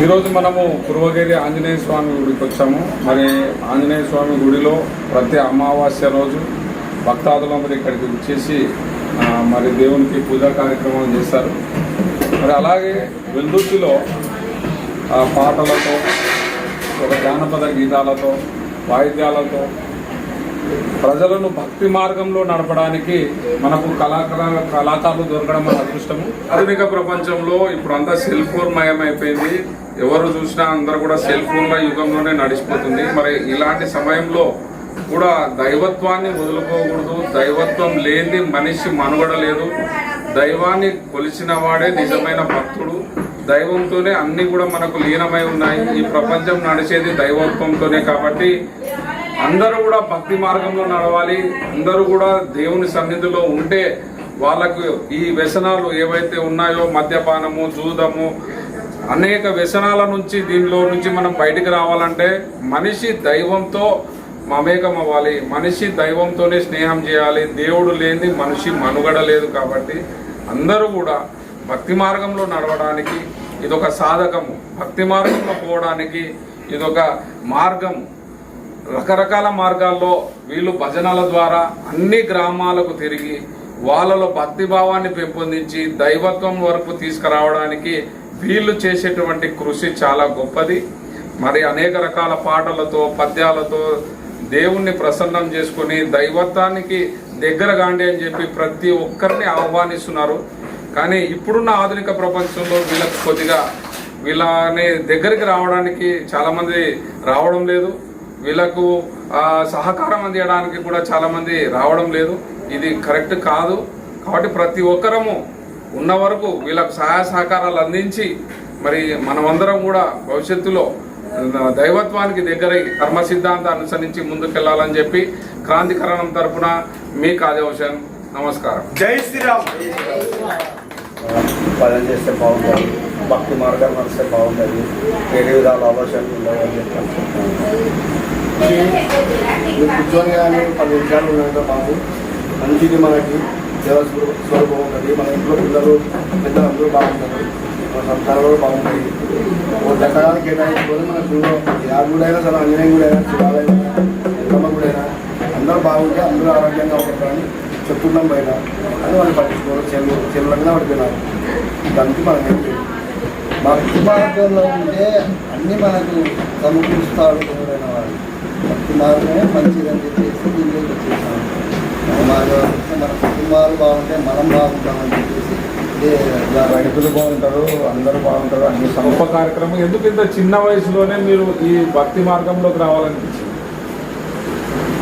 ఈరోజు మనము కురువగిరి ఆంజనేయ స్వామి గుడికి వచ్చాము. మరి ఆంజనేయ స్వామి గుడిలో ప్రతి అమావాస్య రోజు భక్తాదులందరూ ఇక్కడికి వచ్చేసి మరి దేవునికి పూజా కార్యక్రమం చేస్తారు మరి అలాగే వెల్దుర్తిలో ఆ, పాటలతో ఒక జానపద గీతాలతో వాయిద్యాలతో ప్రజలను భక్తి మార్గంలో నడపడానికి మనకు కళాకార కళాకారులు దొరకడం మన అదృష్టము. ఆధునిక ప్రపంచంలో ఇప్పుడు అంతా సెల్ ఫోన్ మయమైపోయింది. ఎవరు చూసినా అందరూ కూడా సెల్ ఫోన్ల యుగంలోనే నడిచిపోతుంది. మరి ఇలాంటి సమయంలో కూడా దైవత్వాన్ని వదులుకోకూడదు. దైవత్వం లేని మనిషి మనుగడ లేదు దైవాన్ని కొలిచిన వాడే నిజమైన భక్తుడు. దైవంతోనే అన్ని కూడా మనకు లీనమై ఉన్నాయి. ఈ ప్రపంచం నడిచేది దైవత్వంతోనే కాబట్టి అందరూ కూడా భక్తి మార్గంలో నడవాలి. అందరూ కూడా దేవుని సన్నిధిలో ఉంటే వాళ్ళకు ఈ వ్యసనాలు ఏవైతే ఉన్నాయో మద్యపానము జూదము అనేక వ్యసనాల నుంచి దీనిలో నుంచి మనం బయటికి రావాలంటే మనిషి దైవంతో మమేకం అవ్వాలి మనిషి దైవంతోనే స్నేహం చేయాలి. దేవుడు లేని మనిషి మనుగడ లేదు కాబట్టి అందరూ కూడా భక్తి మార్గంలో నడవడానికి ఇదొక సాధకము. భక్తి మార్గంలో పోవడానికి ఇదొక మార్గము. రకరకాల మార్గాల్లో వీళ్ళు భజనల ద్వారా అన్ని గ్రామాలకు తిరిగి వాళ్ళలో భక్తి భావాన్ని పెంపొందించి దైవత్వం వరకు తీసుకురావడానికి వీళ్ళు చేసేటువంటి కృషి చాలా గొప్పది. మరి అనేక రకాల పాటలతో పద్యాలతో దేవుణ్ణి ప్రసన్నం చేసుకొని దైవత్వానికి దగ్గర కాండి అని చెప్పి ప్రతి ఒక్కరిని ఆహ్వానిస్తున్నారు. కానీ ఇప్పుడున్న ఆధునిక ప్రపంచంలో వీళ్ళకి కొద్దిగా వీళ్ళని దగ్గరికి రావడానికి చాలామంది రావడం లేదు. వీళ్ళకు సహకారం అందించడానికి కూడా చాలా మంది రావడం లేదు. ఇది కరెక్ట్ కాదు. కాబట్టి ప్రతి ఒక్కరము ఉన్న వరకు వీళ్ళకు సహాయ సహకారాలు అందించి మరి మనమందరం కూడా భవిష్యత్తులో దైవత్వానికి దగ్గరై కర్మ సిద్ధాంతం అనుసరించి ముందుకెళ్ళాలని చెప్పి క్రాంతికరణం తరఫున మీ కాజవశన్ నమస్కారం. జై శ్రీరామ్. భజన చేస్తే బాగుంటుంది. భక్తి మార్గం నడిస్తే బాగుంటుంది. వేరే విధాల ఆలోచనలు ఉండవని చెప్పి కూర్చొని కానీ పది నిమిషాలు ఉన్నాయంటే మాకు మంచిది మనకి. దేవ స్వరూపం ఉంటుంది మన ఇంట్లో పిల్లలు పెద్దలు అందరూ బాగుంటారు. మన సంతానాలు కూడా బాగుంటాయి ఒక దసరాలు కేటాయించుకొని మన గుడిలో ఆ అయినా సరే ఆంజనేయ అయినా శివాలయం ఎల్లమ్మ అందరూ బాగుంటే అందరూ ఆరోగ్యంగా ఉంటారని చెప్తున్నాం బయట. అని వాళ్ళు పట్టించుకోరు. చెల్లు చెల్లంగా పడిపోయినారు. దానికి మనం ఏం చేయలేం. భక్తి మార్గంలో ఉంటే అన్ని మనకు సమకూరుస్తాడు ఎవరైన వాడు. భక్తి మార్గమే మంచిదని చెప్పేసి దీనికి వచ్చేసాం మన మార్గం మన కుటుంబాలు బాగుంటే మనం బాగుంటామని చెప్పేసి రైతులు బాగుంటారు అందరూ బాగుంటారు అన్ని గొప్ప సమస్యలు కార్యక్రమం. ఎందుకు ఇంత చిన్న వయసులోనే మీరు ఈ భక్తి మార్గంలోకి రావాలనిపించింది?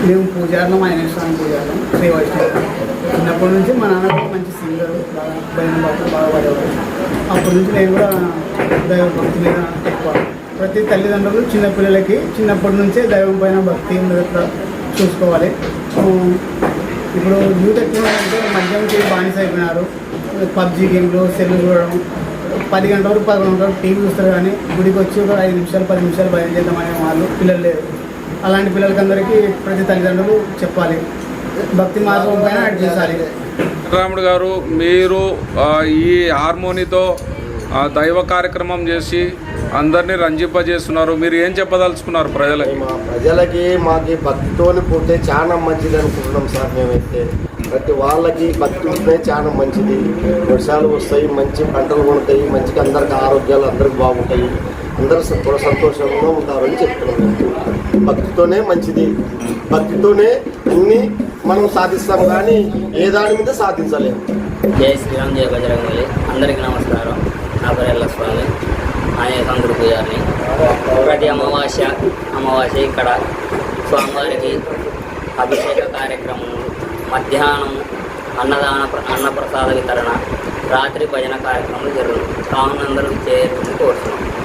మేము పూజారులం ఆయన స్వామి పూజారులం శ్రీ వైష్ణవ చిన్నప్పటి నుంచి మా నాన్న కూడా మంచి సింగర్ బాగా భయం భక్తులు బాగా పడేవారు అప్పటి నుంచి నేను కూడా దైవ భక్తి మీద ఎక్కువ. ప్రతి తల్లిదండ్రులు చిన్నపిల్లలకి చిన్నప్పటి నుంచే దైవం పైన భక్తి మీద చూసుకోవాలి. ఇప్పుడు యూత్ ఎక్కువ అంటే మద్యంకి బానిస అయిపోయినారు. పబ్జీ గేమ్లు సెల్లు చూడడం. పది గంటల వరకు పదకొండు గంటల వరకు టీవీ చూస్తారు కానీ గుడికి వచ్చి ఒక ఐదు నిమిషాలు పది నిమిషాలు భయం చేద్దామనే వాళ్ళు పిల్లలు లేరు. అలాంటి పిల్లలకందరికీ ప్రతి తల్లిదండ్రులు చెప్పాలి. భక్తి మార్గం పైన నడిపించాలి రాముడు గారు మీరు ఆ, ఈ హార్మోనితో ఆ, దైవ కార్యక్రమం చేసి అందరినీ రంజింపజేస్తున్నారు. మీరు ఏం చెప్పదలుచుకున్నారు ప్రజలకి? మా ప్రజలకి మాకి భక్తితోని పోతే చాలా మంచిది అనుకుంటున్నాం సార్ మేమైతే. ప్రతి వాళ్ళకి భక్తి ఉంటే చాలా మంచిది. వర్షాలు వస్తాయి మంచి పంటలు పండుతాయి మంచిగా అందరికి ఆరోగ్యాలు అందరికి బాగుంటాయి. అందరూ కూడా సంతోషంగా ఉంటారని చెప్తున్నాను. భక్తితోనే మంచిది. భక్తితోనే అన్నీ మనం సాధిస్తాం కానీ ఏ దాని మీద సాధించలేము జై శ్రీరామ్ జయ బజరంగలి అందరికీ నమస్కారం. నా పేరు స్వామి ఆయన సంగుడు పూజారిని. ప్రతి అమావాస్య అమావాస్య ఇక్కడ స్వామివారికి అభిషేక కార్యక్రమం మధ్యాహ్నం అన్నదాన ప్ర- అన్నప్రసాద వితరణ రాత్రి భజన కార్యక్రమం జరుగుతుంది కావున అందరూ చేరుకుని కోరుతున్నాం